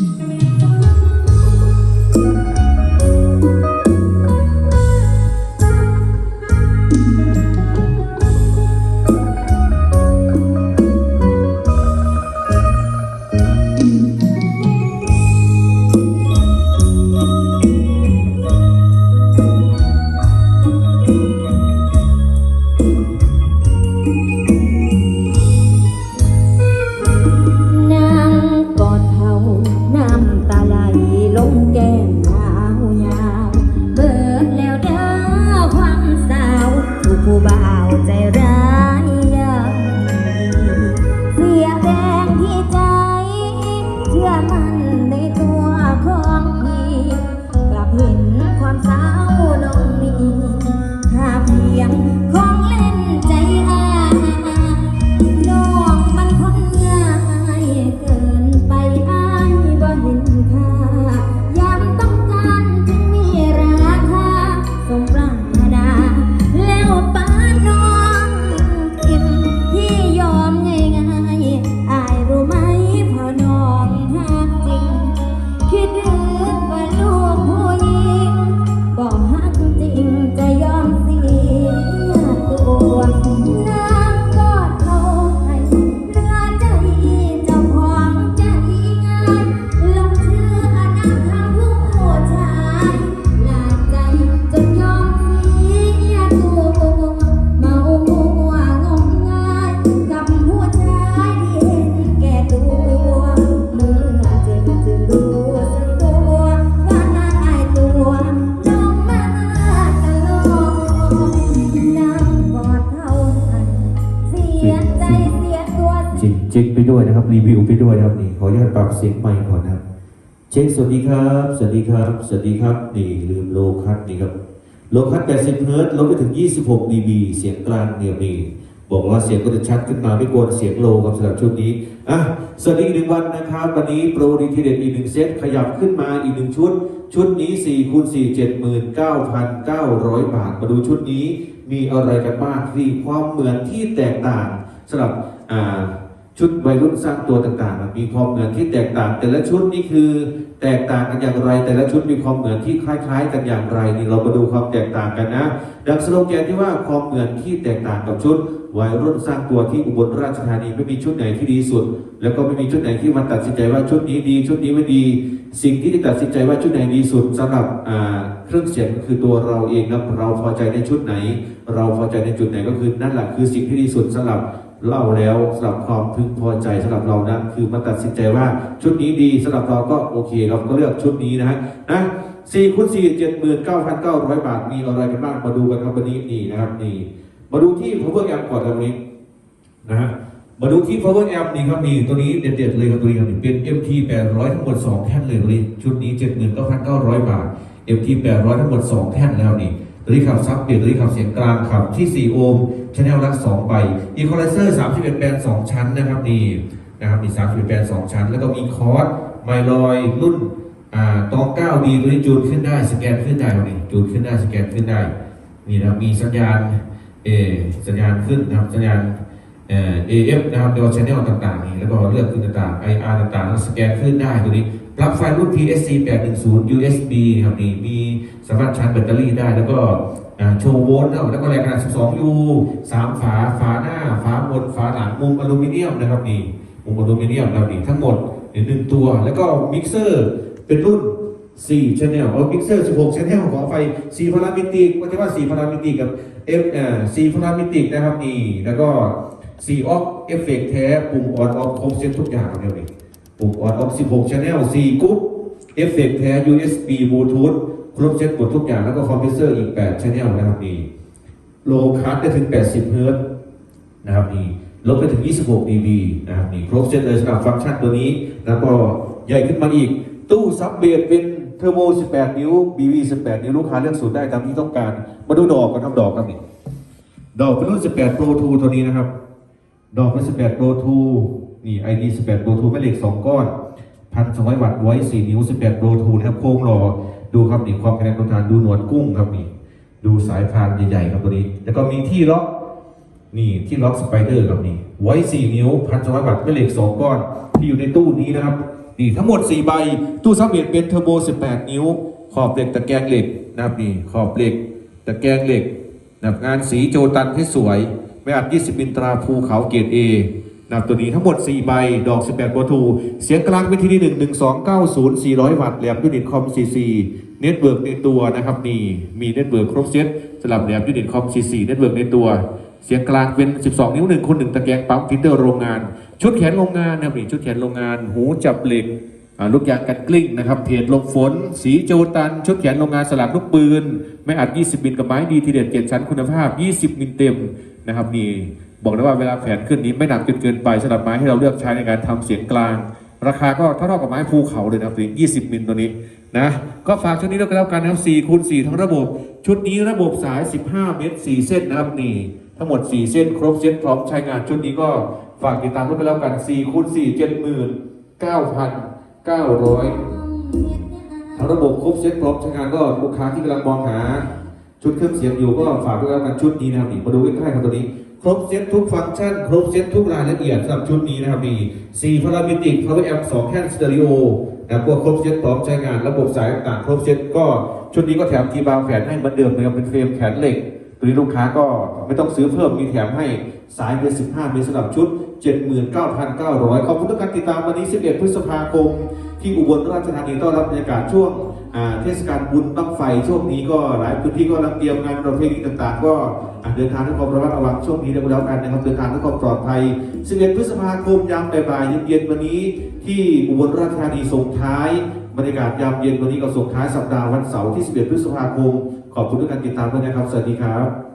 น จิกจิกไปด้วยนะครับ รีวิวไปด้วยนะครับนี่ขออนุญาตปรับเสียงไมค์ก่อนนะครับ เช็คสวัสดีครับ สวัสดีครับ สวัสดีครับ นี่ลืมโลคัสนี่ครับ โลคัส80เฮิร์ตลดไปถึง 26 dB เสียงกลางเนี่ยนี่บอกว่าเสียงก็จะชัดขึ้นมาไม่กวนเสียงโลครับสำหรับชุดนี้อะสวัสดีอีกหนึ่งวันนะครับ วันนี้โปรดีทีเด็ดอีกหนึ่งเซตขยับขึ้นมาอีกหนึ่งชุด ชุดนี้4คูณ4 79,900 บาท มาดูชุดนี้มีอะไรกันบ้างที่ความเหมือนที่แตกต่างสำหรับอ่า ชุดวัยรุ่นสร้างตัวต่างๆ มีความเหมือนที่แตกต่าง แต่ละชุดนี่คือแตกต่างกันอย่างไร แต่ละชุดมีความเหมือนที่คล้ายๆ กันอย่างไรนี่เรามาดูความแตกต่างกันนะ ดังสโลแกนที่ว่าความเหมือนที่แตกต่างกับชุดวัยรุ่นสร้างตัวที่อุบลราชธานีไม่มีชุดไหนที่ดีสุด แล้วก็ไม่มีชุดไหนที่มันตัดสินใจว่าชุดนี้ดี ชุดนี้ไม่ดี สิ่งที่จะตัดสินใจว่าชุดไหนดีสุดสำหรับเครื่องเสียงก็คือตัวเราเองนะเราพอใจในชุดไหน เราพอใจในจุดไหนก็คือนั่นแหละคือสิ่งที่ดีสุดสำหรับ เล่าแล้วสำหรับความพึงพอใจสำหรับเรานะคือมาตัดสินใจว่าชุดนี้ดีสำหรับเราก็โอเค เราก็เลือกชุดนี้นะฮะนะสี่คูณสี่เจ็ดหมื่นเก้าพันเก้าร้อยบาทมีอะไรกันบ้างมาดูกันครับวันนี้นี่นะครับนี่มาดูที่ power amp ก่อนครับวันนี้นะฮะมาดูที่ power amp นี่ครับนี่ตัวนี้เด็ดๆเลยครับตัวนี้ครับนี่เป็น MT 800ทั้งหมด2แท่นเลยตัวนี้ชุดนี้79,900บาท MT 800ทั้งหมด2แท่นแล้วนี่ ตัวนี้ขับซับเปลี่ยนตัวนี้ขับเสียงกลางขับที่ 4 โอห์มชแนลละ 2 ใบอีคอไลเซอร์31แบน2ชั้นนะครับนี่นะครับมี31แบน2ชั้น แล้วก็มีคอร์สไมลอยรุ่นอ่าตอง 9D ตัวนี้จูนขึ้นได้สแกนขึ้นได้ครับนี่จูนขึ้นได้สแกนขึ้นได้นี่นะมีสัญญาณเอสัญญาณขึ้นนะครับสัญญาณเอ่อ AF นะครับเดี๋ยวชแนลต่างๆนี่แล้วก็เลือกขึ้นต่างๆ IR ต่างๆแล้วสแกนขึ้นได้ตัวนี้ ปลั๊กไฟรุ่น PSC 810 USB ครับนี่มีสามารถชาร์จแบตเตอรี่ได้ แล้วก็โชว์โวลต์แล้วก็แรงขนาด 12U 3 ฝา ฝาหน้า ฝาบน ฝาหลัง มุมอลูมิเนียมนะครับนี่ มุมอลูมิเนียมครับนี่ทั้งหมดนี่หนึ่งตัว แล้วก็มิกเซอร์เป็นรุ่น4 channel เอามิกเซอร์ 16 channel ขอไฟ 4 พารามิติกว่าจะว่า 4 พารามิติกกับ F อ่า 4 พารามิติกนะครับนี่ แล้วก็ 4 ออกเอฟเฟกต์แท้ ปุ่มออนออฟครบเซ็ตทุกอย่างเดียวนี่ ปุ่มออนออฟ16 channel 4กรุ๊ปเอฟเฟกแท้ USB Bluetooth ครบเซ็ตหมดทุกอย่างแล้วก็คอมเพรสเซอร์อีก 8 channel นะครับนี่โลคัสได้ถึง 80 เฮิร์ตนะครับนี่ลดไปถึง 26 dB นะครับนี่ครบเซ็ตเลยสำหรับฟังก์ชันตัวนี้ แล้วก็ใหญ่ขึ้นมาอีก ตู้ซับเบสเป็นเทอร์โม 18 นิ้ว BV 18 นิ้ว ลูกค้าเลือกสูตรได้ตามที่ต้องการ มาดูดอกกันครับดอกครับนี่ดอกเป็นรุ่น 18 Pro 2 ตัวนี้นะครับ ดอกเป็น 18 Pro 2 นี่ ID 18 Pro 2แม่เหล็ก 2 ก้อนพันสองร้อยวัตต์ไว้4นิ้ว 18 Pro 2นะครับโค้งรอดูครับนี่ความแข็งแรงทนทานดูหนวดกุ้งครับนี่ ดูสายพานใหญ่ๆครับตัวนี้ แล้วก็มีที่ล็อกนี่ที่ล็อกสไปเดอร์ครับนี่ไว้4นิ้วพันสองร้อยวัตต์แม่เหล็ก 2 ก้อน ที่อยู่ในตู้นี้นะครับนี่ทั้งหมด 4 ใบ ตู้ซับเบียดเป็นเทอร์โบ 18 นิ้ว ขอบเหล็กตะแกรงเหล็กนะครับนี่ขอบเหล็กตะแกรงเหล็กนะครับงานสีโจตันที่สวยไม่อัด 20 มิลตราภูเขาเกรด A นะครับตัวนี้ทั้งหมด 4 ใบ ดอก 18โบทูเสียงกลางเป็นที่ 1 1 2 9 0 400 วัตต์แหลมยูนิตคอม CC เน็ตเวิร์กในตัวนะครับนี่มีเน็ตเวิร์กครบเซตสำหรับแหลมยูนิตคอม CC เน็ตเวิร์กในตัว เสียงกลางเป็น 12 นิ้ว1คูณ1ตะแกรงปั๊มฟิลเตอร์โรงงาน ชุดแขนโรงงานนะครับนี่ชุดแขนโรงงาน หูจับเหล็กลูกยางกันกลิ้งนะครับเพจลมฝน สีโจตัน ชุดแขนโรงงานสลักลูกปืน ไม่อัด 20 มิลกับไม้ดีทีเด็ดเกียรชั้นคุณภาพ 20 มิลเต็มนะครับนี่ บอกเลยว่าเวลาแขวนขึ้นนี้ไม่หนักจนเกินไปสำหรับไม้ที่เราเลือกใช้ในการทำเสียงกลาง ราคาก็เท่าๆกับไม้ภูเขาเลยนะครับนี่20 มิลตัวนี้นะก็ฝากชุดนี้ด้วยกันแล้วกันนะครับ4คูณ4ทั้งระบบ ชุดนี้ระบบสาย 15 เมตร 4 เส้นนะครับนี่ทั้งหมด 4 เส้น ครบเส้นพร้อมใช้งานชุดนี้ก็ฝากติดตามด้วยกันแล้วกัน4คูณ4 79,900ทั้งระบบครบเซ็ตพร้อมใช้งานก็ลูกค้าที่กำลังมองหา ชุดเครื่องเสียงอยู่ก็ฝากด้วยแล้วกันชุดนี้นะครับนี่มาดูใกล้ๆครับตัวนี้ ครบเซ็ตทุกฟังก์ชัน ครบเซ็ตทุกรายละเอียดสำหรับชุดนี้นะครับนี่สี่พารามิติกพาวเวอร์แอมสองแท่นสเตอริโอนะพวกครบเซ็ตพร้อมใช้งานระบบสายต่างๆครบเซ็ตก็ชุดนี้ก็แถมทีบางแขนให้เหมือนเดิมนะครับเป็นเฟรมแขนเหล็กตัวนี้ลูกค้าก็ไม่ต้องซื้อเพิ่มมีแถมให้สายเบอร์15มีสำหรับชุด 79,900 ขอบคุณทุกการติดตามวันนี้ 11 พฤษภาคม ที่อุบลราชธานีต้อนรับบรรยากาศช่วงเทศกาลบุญบั้งไฟช่วงนี้ก็หลายพื้นที่ก็กำลังเตรียมงานประเพณีต่างๆ ก็ เดินทางด้วยความระมัดระวังช่วงนี้แล้วกันนะครับเดินทางด้วยความปลอดภัย 11 พฤษภาคมยามบ่ายเย็นๆวันนี้ ที่อุบลราชธานีส่งท้ายบรรยากาศยามเย็นวันนี้ก็ส่งท้ายสัปดาห์วันเสาร์ที่ 11 พฤษภาคม ขอบคุณทุกการติดตามด้วยนะครับ สวัสดีครับ